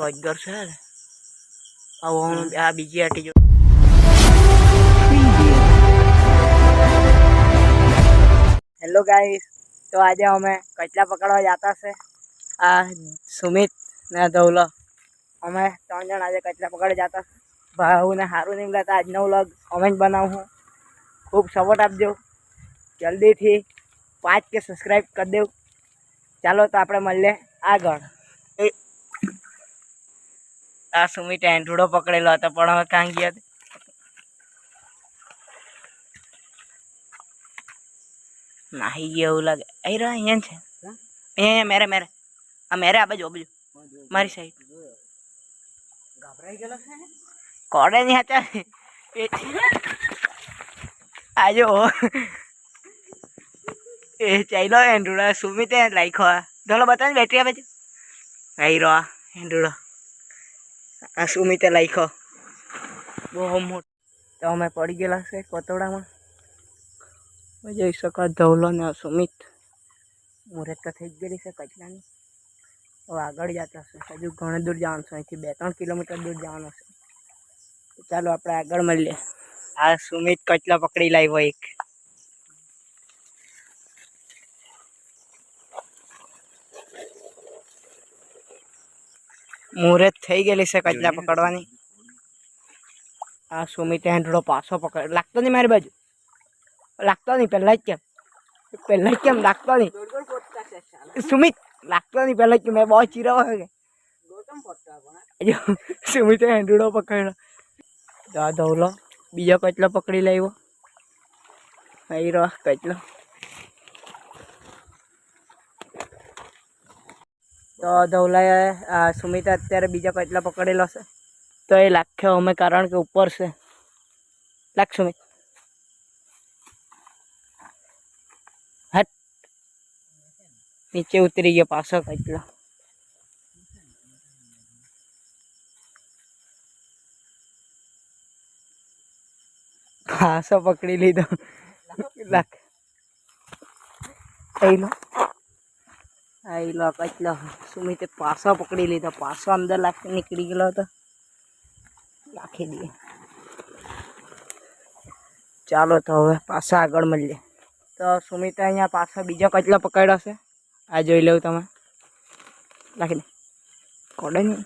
મોટો અજગર છે ને. આવો હું આ બીજી આટી જો હેલો ગાઈસ તો આજે અમે કચલા પકડવા જતા છે. આ સુમિત ને ધવલો. અમે ત્રણ જણ આજે કચલા પકડવા જતા છે. ભાવ ને સારું નહીં લાગતા. આજનો વ્લોગ અમે જ બનાવું. ખૂબ સપોર્ટ આપજો. જલ્દીથી પાંચ કે સબસ્ક્રાઈબ કરી દેવું. ચાલો તો આપણે મળીએ આગળ. એ- આ સુમિત એન્ડ્રોડો પકડેલો હતો પણ હવે કાં ગયા? નાહી ગયા એવું લાગે. અહીં રહ્યા અહીંયા છે. અહીંયા મેરે મેરે. આ મેરે આ બાજુ આ બાજુ. મારી સાઈડ ગભરાઈ ગયેલો છે કોડે નહીં હતા એ આજો એ ચાલો એન્ડ્રોડા સુમિતે લાઈખો ધોલો બતાવ બેટરી આ બાજુ. આઈ રો એન્ડ્રોડો આ સુમિતે લાઈખો બહુ મોટો તો અમે પડી ગયેલા છે કોતોડામાં જઈ શકો ધવલો ને સુમિત. મુહૂર્ત તો થઈ ગયેલી છે કચલાની હવે આગળ જતા છે. હજુ ઘણું દૂર જવાનું છે. અહીંથી બે ત્રણ કિલોમીટર દૂર જવાનું છે. ચાલો આપણે આગળ મળીએ. આ સુમિત કચલા પકડી લાવ્યો એક. મુહૂર્ત થઈ ગયેલી છે કચલા પકડવાની. આ સુમિત હેન્ડડો પાછો પકડ લાગતો નહીં મારી બાજુ? લાગતો નહીં પહેલાં જ કેમ? પહેલાં જ કેમ? લાગતો નહીં? સુમિત લાગતો નહીં પહેલાં જ કેમ? મેં બહુ ચીરાવો કે સુમિતે હેન્ડડો પકડ્યો. તો આ બીજો કચલો પકડી લાવ્યો. અહીં રહો કચલો તો ધવલાએ સુમિતા અત્યારે બીજા પાટલા પકડેલો છે. તો એ લાખ્યો અમે કારણ કે ઉપર છે. લાખ સુમિત. હટ. નીચે ઉતરી ગયો પાછો કચલો ખાસો પકડી લીધો. લાખ. આઈલો આઈલો કચલો સુમિતે પાસો પકડી લીધો પાસો અંદર લાખ નીકળી ગયેલો હતો રાખી દઈએ ચાલો તો હવે પાછા આગળ મળીએ તો સુમિતે અહીંયા પાછો બીજો કચલો પકડ્યો છે આ જોઈ લેવું તમે રાખી દે કોડે નહીં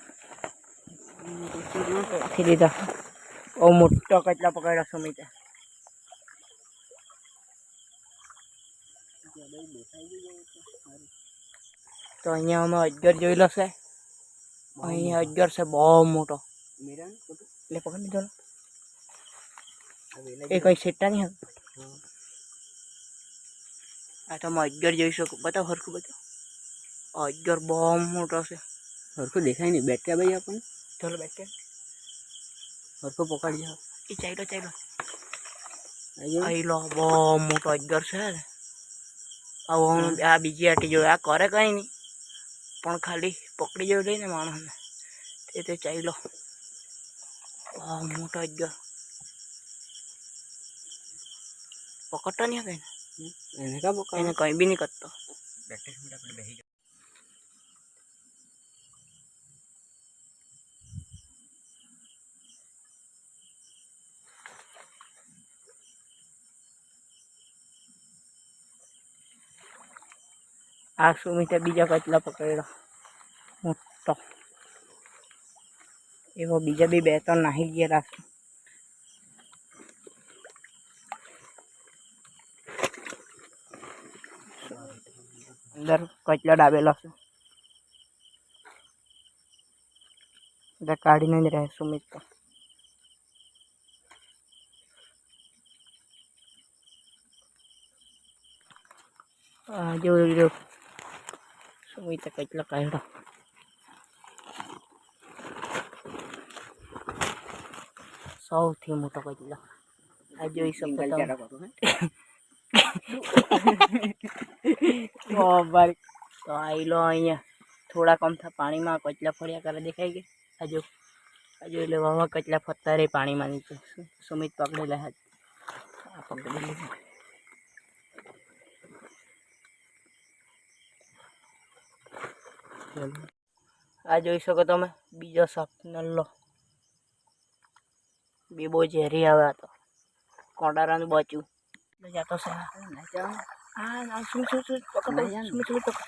રાખી દીધો બહુ મોટો કચલો પકડ્યો સુમિતે તો અહીંયા અમે અજગર લો છે અહીંયા અજગર છે બહુ મોટો. એટલે પકડી લીધો એ કઈ સેટા નહીં આ તમે અજગર જોઈ શકો. બતાવો હરખું બતાવો. અજગર બહુ મોટો છે. હરખું દેખાય નહીં. બેઠ્યા ભાઈ આપણને. ચાલો બેઠે હરખું પકડી જાઓ એ ચાલ્યો ચાલ્યો. અહીં લો બહુ મોટો અજગર છે આવો આ બીજી આટી જોઈ આ કરે કઈ નહીં. પણ ખાલી પકડી જવું જોઈએ ને માણસને. તે તે ચાલ્યો. બહુ મોટો અજગર પકડતો નહીં કઈ? એને કા પકડ એને કંઈ બી નહીં કરતો. આ સુમિતે બીજા કચલા પકડ્યો. મોટો. એવો બીજા બી બે ત્રણ નાહી ગયેલા છે અંદર કચલો ડાબેલો છે. એટલે કાઢીને જ રહે સુમિત. તો આ જોયું જો સુમિતે કચલો કાઢ્યો સૌથી મોટો કચલો આ જોઈ શકો સિંગલ તમે ચારા કરું હે ઓ ભાઈ તો આઈલો અહીંયા થોડા કમથા પાણીમાં કચલા ફર્યા કરે દેખાય કે હજુ હજુ એટલે વાવા કચલા ફરતા રહે પાણીમાં નીચે સુ- સુમિત પકડેલા હાથ આ પકડી આ જોઈ શકો તમે બીજો સાપ નલ્લો. બે બહુ ઝેરી આવે તો. કોંડારાનું બચ્યું. એટલે છે હા શું શું શું? પકડ શું શું પકડ.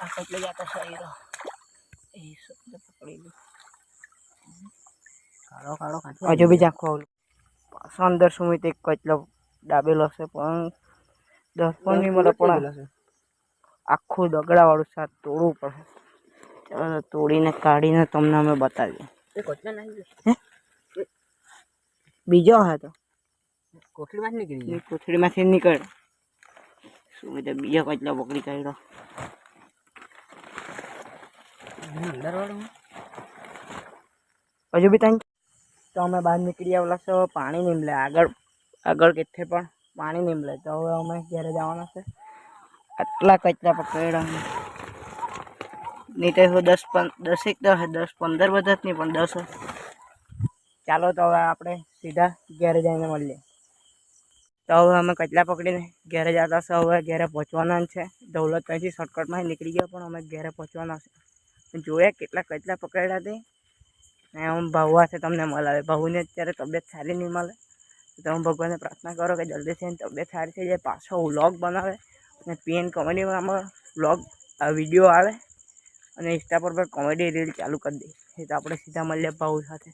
આ એટલે જાતો છે એ પકડી લો કાળો કાળો કાઢી. હજુ બી ઝાંખો પાછો અંદર સુમિત એક કચલો દાબેલો છે પણ દસ પણ નહીં મળે પણ આખું દગડાવાળું શાક તોડવું પડે. ચાલો તોડીને કાઢીને તમને અમે બતાવીએ. એ કોચલા નાખી દે બીજો હે તો. કોથળીમાં જ નીકળી એ કોથળીમાંથી નીકળ સુમિતે બીજો કચલો પકડી કાઢ્યો. જાય અંદર વાળું હજુ બી ત્યાં તો અમે બહાર નીકળી આવેલા છો. પાણી નહીં મળે આગળ આગળ કેથે પણ પાણી નહીં મળે તો હવે અમે ઘરે જવાના છે? આટલા કચરા પકડ્યા નહીં તો દસ દસેક તો દસ પંદર બધા જ નહીં, પણ દસ ચાલો તો હવે આપણે સીધા ઘેરે જઈને મળીએ. તો હવે અમે કચલા પકડીને ઘરે જતા છે હવે ઘરે પહોંચવાના છે. દૌલત ત્યાંથી શોર્ટકટમાં નીકળી ગયા, પણ અમે ઘરે પહોંચવાના છે. જોયા કેટલા કચલા પકડ્યા તે. ને હું ભાવવા છે તમને મળાવે. ભાવુને અત્યારે તબિયત સારી નહીં મળે. તો તમે ભગવાનને પ્રાર્થના કરો કે જલ્દીથી તબિયત સારી થઈ જાય, પાછો વ્લોગ બનાવે. અને પીએન કોમેડીમાં વ્લોગ વીડિયો આવે અને ઇન્સ્ટા પર પણ કોમેડી રીલ ચાલુ કરી દઈએ એ તો આપણે સીધા મળીએ ભાવ સાથે.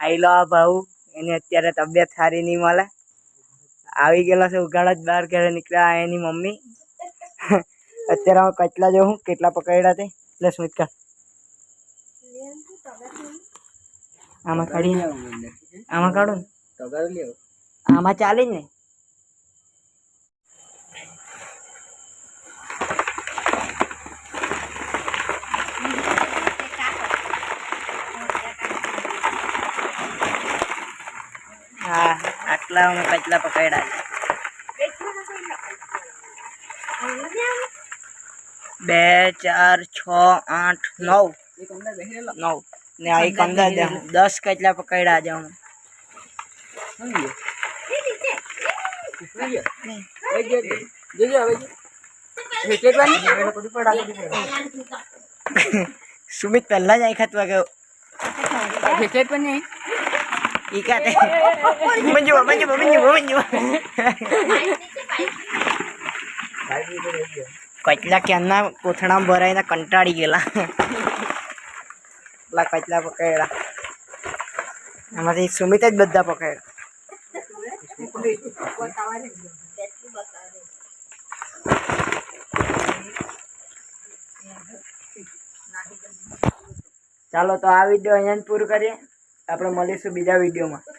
આવી લો આ ભાવ એની અત્યારે તબિયત સારી નહીં મળે. આવી ગયેલો છે ઉઘાડા જ બહાર ઘરે નીકળ્યા એની મમ્મી. અત્યારે હું કચલા જોઉં કેટલા પકડ્યા તે. એટલે સ્મિત કર. આમાં કાઢી આમાં કાઢું આમાં ચાલે જ ને હા આટલા અમે કચલા પકડ્યા છે બે ચાર છ આઠ નવ એક અંદર બેસી રહેલો નવ ને આ એક અંદર દે દસ કચલા પકડ્યા છે અમે સમજી ગયો સમજી ગયો જોજો હવે જો સુમિત પહેલા જ અહીં ખાતું ગયો ખેંચેટ પણ નહીં ઈ કાતે મંજુ મંજુ મંજુ મંજુ કચલા ક્યાંના કોથળામાં ભરાઈને કંટાળી ગયેલા એટલા કચલા પકડેલા એમાંથી સુમિત જ બધા પકડ્યા ચાલો તો આ વીડિયો અહીંયા પૂરું કરીએ આપણે મળીશું બીજા વિડીયોમાં.